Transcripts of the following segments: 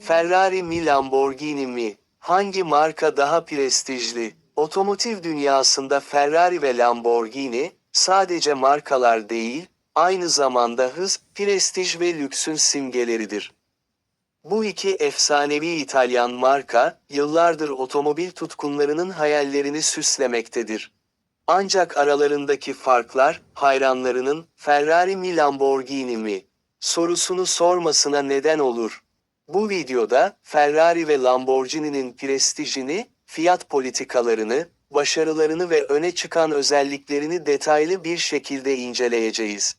Ferrari mi Lamborghini mi? Hangi marka daha prestijli? Otomotiv dünyasında Ferrari ve Lamborghini, sadece markalar değil, aynı zamanda hız, prestij ve lüksün simgeleridir. Bu iki efsanevi İtalyan marka, yıllardır otomobil tutkunlarının hayallerini süslemektedir. Ancak aralarındaki farklar, hayranlarının Ferrari mi Lamborghini mi sorusunu sormasına neden olur. Bu videoda Ferrari ve Lamborghini'nin prestijini, fiyat politikalarını, başarılarını ve öne çıkan özelliklerini detaylı bir şekilde inceleyeceğiz.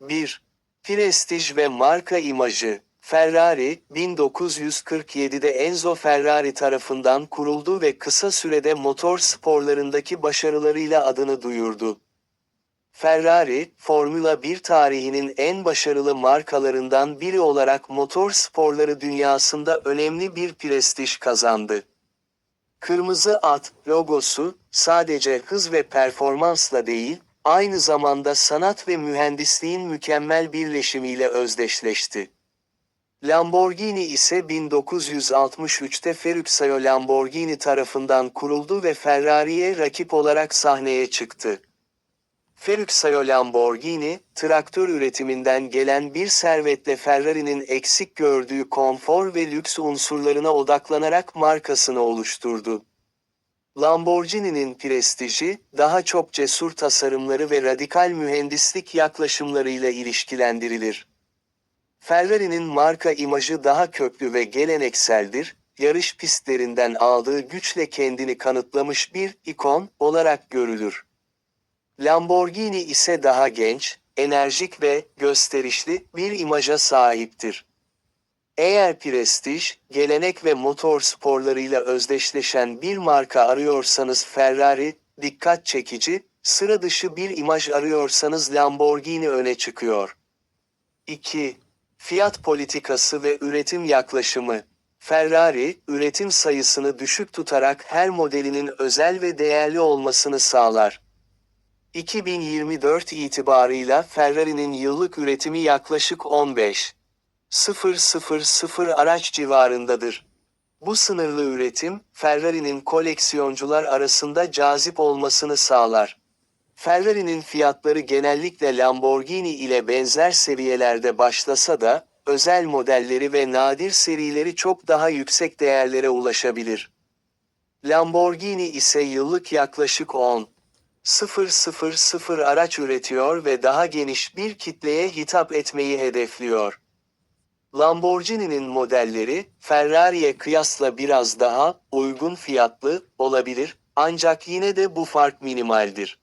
1. Prestij ve marka imajı Ferrari, 1947'de Enzo Ferrari tarafından kuruldu ve kısa sürede motor sporlarındaki başarılarıyla adını duyurdu. Ferrari, Formula 1 tarihinin en başarılı markalarından biri olarak motor sporları dünyasında önemli bir prestij kazandı. Kırmızı at logosu sadece hız ve performansla değil, aynı zamanda sanat ve mühendisliğin mükemmel birleşimiyle özdeşleşti. Lamborghini ise 1963'te Ferruccio Lamborghini tarafından kuruldu ve Ferrari'ye rakip olarak sahneye çıktı. Ferruccio Lamborghini, traktör üretiminden gelen bir servetle Ferrari'nin eksik gördüğü konfor ve lüks unsurlarına odaklanarak markasını oluşturdu. Lamborghini'nin prestiji, daha çok cesur tasarımları ve radikal mühendislik yaklaşımlarıyla ilişkilendirilir. Ferrari'nin marka imajı daha köklü ve gelenekseldir, yarış pistlerinden aldığı güçle kendini kanıtlamış bir ikon olarak görülür. Lamborghini ise daha genç, enerjik ve gösterişli bir imaja sahiptir. Eğer prestij, gelenek ve motor sporlarıyla özdeşleşen bir marka arıyorsanız Ferrari, dikkat çekici, sıra dışı bir imaj arıyorsanız Lamborghini öne çıkıyor. 2. Fiyat politikası ve üretim yaklaşımı. Ferrari, üretim sayısını düşük tutarak her modelinin özel ve değerli olmasını sağlar. 2024 itibarıyla Ferrari'nin yıllık üretimi yaklaşık 15 000 araç civarındadır. Bu sınırlı üretim, Ferrari'nin koleksiyoncular arasında cazip olmasını sağlar. Ferrari'nin fiyatları genellikle Lamborghini ile benzer seviyelerde başlasa da, özel modelleri ve nadir serileri çok daha yüksek değerlere ulaşabilir. Lamborghini ise yıllık yaklaşık 10 000 araç üretiyor ve daha geniş bir kitleye hitap etmeyi hedefliyor. Lamborghini'nin modelleri, Ferrari'ye kıyasla biraz daha uygun fiyatlı olabilir, ancak yine de bu fark minimaldir.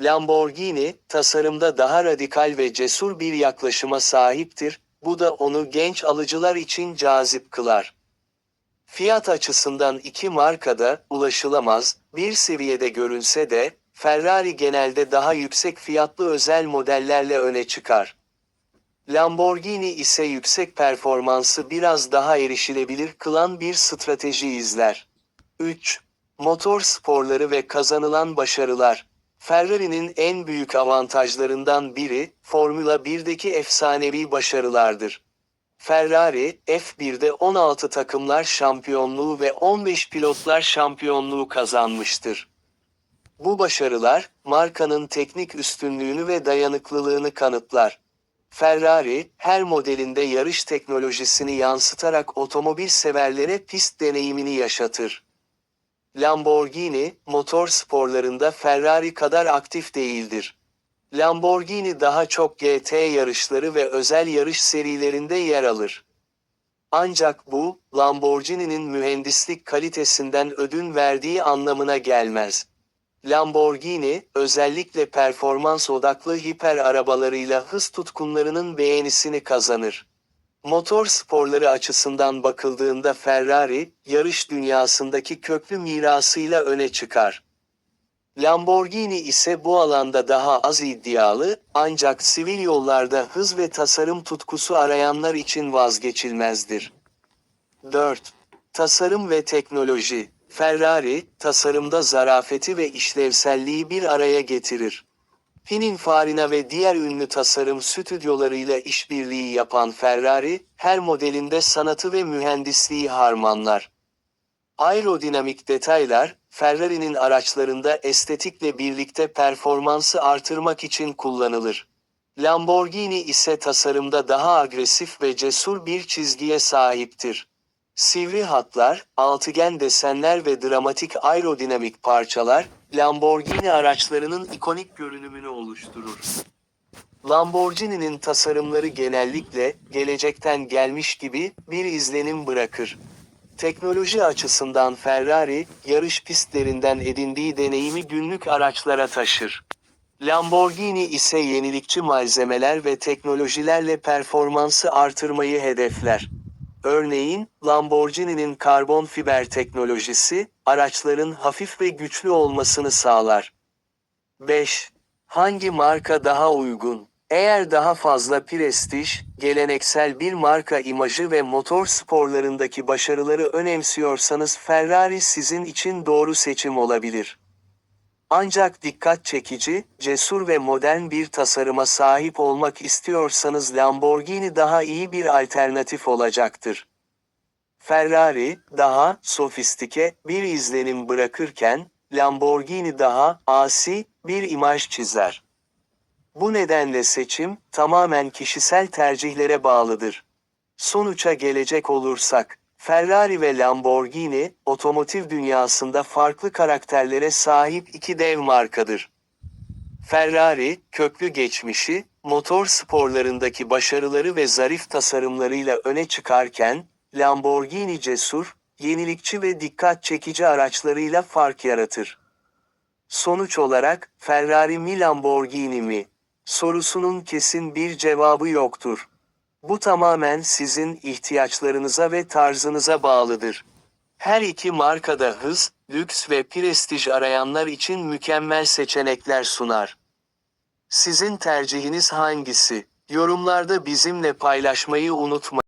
Lamborghini, tasarımda daha radikal ve cesur bir yaklaşıma sahiptir, bu da onu genç alıcılar için cazip kılar. Fiyat açısından iki markada ulaşılamaz bir seviyede görünse de Ferrari genelde daha yüksek fiyatlı özel modellerle öne çıkar. Lamborghini ise yüksek performansı biraz daha erişilebilir kılan bir strateji izler. 3. Motor sporları ve kazanılan başarılar. Ferrari'nin en büyük avantajlarından biri, Formula 1'deki efsanevi başarılardır. Ferrari, F1'de 16 takımlar şampiyonluğu ve 15 pilotlar şampiyonluğu kazanmıştır. Bu başarılar, markanın teknik üstünlüğünü ve dayanıklılığını kanıtlar. Ferrari, her modelinde yarış teknolojisini yansıtarak otomobil severlere pist deneyimini yaşatır. Lamborghini, motor sporlarında Ferrari kadar aktif değildir. Lamborghini daha çok GT yarışları ve özel yarış serilerinde yer alır. Ancak bu, Lamborghini'nin mühendislik kalitesinden ödün verdiği anlamına gelmez. Lamborghini, özellikle performans odaklı hiper arabalarıyla hız tutkunlarının beğenisini kazanır. Motor sporları açısından bakıldığında Ferrari, yarış dünyasındaki köklü mirasıyla öne çıkar. Lamborghini ise bu alanda daha az iddialı, ancak sivil yollarda hız ve tasarım tutkusu arayanlar için vazgeçilmezdir. 4. Tasarım ve teknoloji. Ferrari, tasarımda zarafeti ve işlevselliği bir araya getirir. Pininfarina ve diğer ünlü tasarım stüdyolarıyla işbirliği yapan Ferrari, her modelinde sanatı ve mühendisliği harmanlar. Aerodinamik detaylar, Ferrari'nin araçlarında estetikle birlikte performansı artırmak için kullanılır. Lamborghini ise tasarımda daha agresif ve cesur bir çizgiye sahiptir. Sivri hatlar, altıgen desenler ve dramatik aerodinamik parçalar, Lamborghini araçlarının ikonik görünümünü oluşturur. Lamborghini'nin tasarımları genellikle, gelecekten gelmiş gibi, bir izlenim bırakır. Teknoloji açısından Ferrari, yarış pistlerinden edindiği deneyimi günlük araçlara taşır. Lamborghini ise yenilikçi malzemeler ve teknolojilerle performansı artırmayı hedefler. Örneğin, Lamborghini'nin karbon fiber teknolojisi, araçların hafif ve güçlü olmasını sağlar. 5. Hangi marka daha uygun? Eğer daha fazla prestij, geleneksel bir marka imajı ve motor sporlarındaki başarıları önemsiyorsanız Ferrari sizin için doğru seçim olabilir. Ancak dikkat çekici, cesur ve modern bir tasarıma sahip olmak istiyorsanız Lamborghini daha iyi bir alternatif olacaktır. Ferrari, daha sofistike bir izlenim bırakırken, Lamborghini daha asi bir imaj çizer. Bu nedenle seçim tamamen kişisel tercihlere bağlıdır. Sonuça gelecek olursak, Ferrari ve Lamborghini, otomotiv dünyasında farklı karakterlere sahip iki dev markadır. Ferrari, köklü geçmişi, motor sporlarındaki başarıları ve zarif tasarımlarıyla öne çıkarken, Lamborghini cesur, yenilikçi ve dikkat çekici araçlarıyla fark yaratır. Sonuç olarak, Ferrari mi Lamborghini mi? Sorusunun kesin bir cevabı yoktur. Bu tamamen sizin ihtiyaçlarınıza ve tarzınıza bağlıdır. Her iki markada hız, lüks ve prestij arayanlar için mükemmel seçenekler sunar. Sizin tercihiniz hangisi? Yorumlarda bizimle paylaşmayı unutmayın.